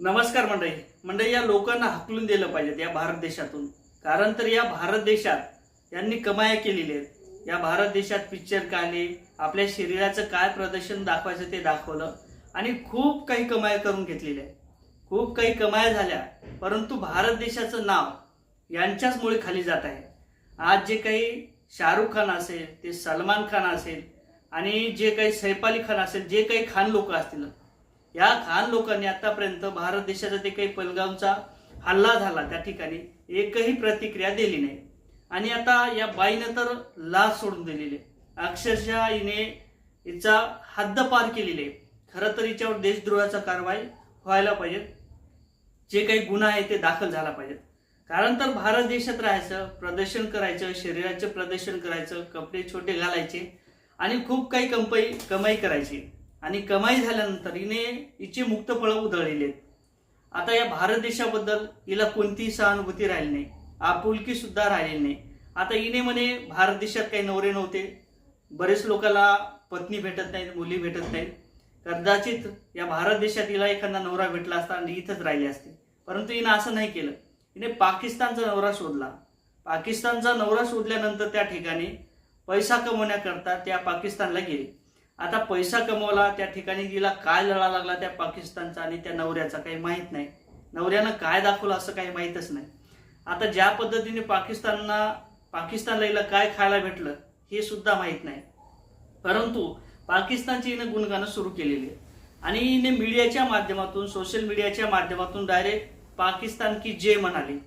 नमस्कार मंडळी. मंडळी या लोकांना हकलून दिलं पाहिजेत या भारत देशातून. कारण तर या भारत देशात यांनी कमाया केलेली आहेत. या भारत देशात पिक्चर काढले आपल्या शरीराचं काय प्रदर्शन दाखवायचं ते दाखवलं आणि खूप काही कमाया करून घेतलेल्या आहेत. खूप काही कमाया झाल्या परंतु भारत देशाचं नाव यांच्याचमुळे खाली जात आहे. आज जे काही शाहरुख खान असेल ते सलमान खान असेल आणि जे काही सैफ अली खान असेल जे काही खान लोक असतील या खान लोकांनी आतापर्यंत भारत देशाचा ते काही पलगावचा हल्ला झाला त्या ठिकाणी एकही प्रतिक्रिया दिली नाही. आणि आता या बाईनं तर लाच सोडून दिलेली आहे. अक्षरशः हिने हिचा हद्द पार केलेली आहे. खरं तर हिच्यावर देशद्रोहाचा कारवाई व्हायला पाहिजे. जे काही गुन्हा आहे ते दाखल झाला पाहिजे. कारण तर भारत देशात राहायचं प्रदर्शन करायचं शरीराचं प्रदर्शन करायचं कपडे छोटे घालायचे आणि खूप काही कंपई कमाई करायची. आणि कमाई झाल्यानंतर हिने हिचे मुक्त उधळलेले. आहेत आता या भारत देशाबद्दल हिला कोणतीही सहानुभूती राहिली नाही. आपुलकी सुद्धा राहिलेली नाही. आता हिने म्हणे भारत देशात काही नवरे नव्हते. बरेच लोकांना पत्नी भेटत नाहीत मुली भेटत नाहीत. कदाचित या भारत देशात हिला एखादा नवरा भेटला असता आणि इथंच राहिली असते. परंतु हिनं असं नाही केलं. हिने पाकिस्तानचा नवरा शोधला. पाकिस्तानचा नवरा शोधल्यानंतर त्या ठिकाणी पैसा कमवण्याकरता त्या पाकिस्तानला गेली. आता पैसा कमवला त्या ठिकाणी तिला काय लढा लागला त्या पाकिस्तानचा आणि त्या नवऱ्याचा काही माहीत नाही. नवऱ्यानं काय दाखवलं असं काही माहीतच नाही. आता ज्या पद्धतीने पाकिस्तानना पाकिस्तानला हिला काय खायला भेटलं हे सुद्धा माहीत नाही. परंतु पाकिस्तानची हिनं गुणगानं सुरू केलेली आहे आणि हिने मीडियाच्या माध्यमातून सोशल मीडियाच्या माध्यमातून डायरेक्ट पाकिस्तान की जे म्हणाली.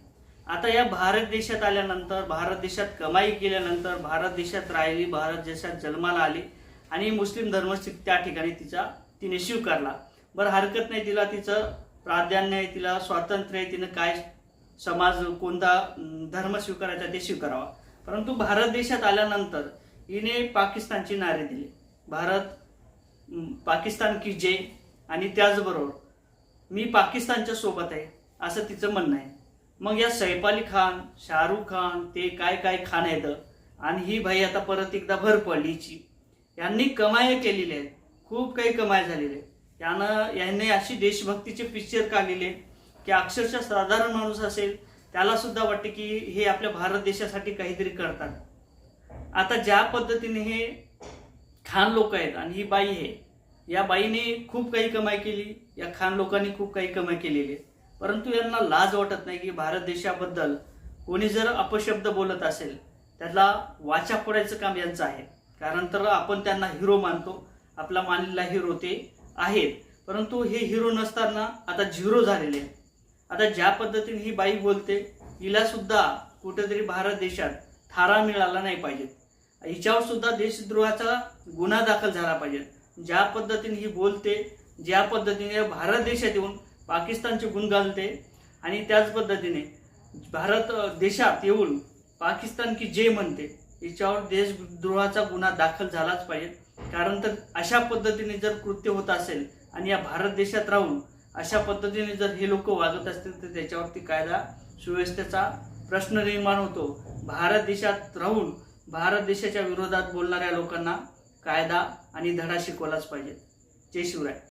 आता या भारत देशात आल्यानंतर भारत देशात कमाई केल्यानंतर भारत देशात राहिली भारत देशात जन्माला आली आणि मुस्लिम धर्म त्या ठिकाणी तिचा तिने स्वीकारला. बरं हरकत नाही तिला तिचं प्राधान्य आहे तिला स्वातंत्र्य आहे तिनं काय समाज कोणता धर्म स्वीकारायचा ते स्वीकारावा. परंतु भारत देशात आल्यानंतर हिने पाकिस्तानची नारे दिली. भारत पाकिस्तान की जय आणि त्याचबरोबर मी पाकिस्तानच्या सोबत आहे असं तिचं म्हणणं आहे. मग या सैफ अली खान शाहरुख खान ते काय काय खान आहेत? आणि ही भाई आता परत एकदा भर पडली हिची. यांनी कमाई केलेली आहे. खूप काही कमाई झालेली आहे. यानं यांनी अशी देशभक्तीचे पिक्चर काढलेले की अक्षरशः साधारण माणूस असेल त्याला सुद्धा वाटते की हे आपल्या भारत देशासाठी काहीतरी करतात. आता ज्या पद्धतीने हे खान लोक आहेत आणि ही बाई आहे या बाईने खूप काही कमाई केली या खान लोकांनी खूप काही कमाई केलेली आहे. परंतु यांना लाज वाटत नाही की भारत देशाबद्दल कोणी जर अपशब्द बोलत असेल त्याला वाचा फोडायचं काम यांचं आहे. कारण तर आपण त्यांना हिरो मानतो. आपला मानलेला हिरो ते आहेत. परंतु हे हिरो नसताना आता झिरो झालेले आहेत. आता ज्या पद्धतीने ही बाई बोलते हिला सुद्धा कुठेतरी भारत देशात थारा मिळाला नाही पाहिजे. हिच्यावर सुद्धा देशद्रोहाचा गुन्हा दाखल झाला पाहिजे. ज्या पद्धतीने ही बोलते ज्या पद्धतीने भारत देशात येऊन पाकिस्तानचे गुण घालते आणि त्याच पद्धतीने भारत देशात येऊन पाकिस्तान की जे म्हणते हिच्यावर देशद्रोहाचा गुन्हा दाखल झालाच पाहिजे. कारण तर अशा पद्धतीने जर कृत्य होत असेल आणि या भारत देशात राहून अशा पद्धतीने जर हे लोक वागत असतील तर त्याच्यावरती कायदा सुव्यवस्थेचा प्रश्न निर्माण होतो. भारत देशात राहून भारत देशाच्या विरोधात बोलणाऱ्या लोकांना कायदा आणि धडा शिकवलाच पाहिजे. जय शिवराय.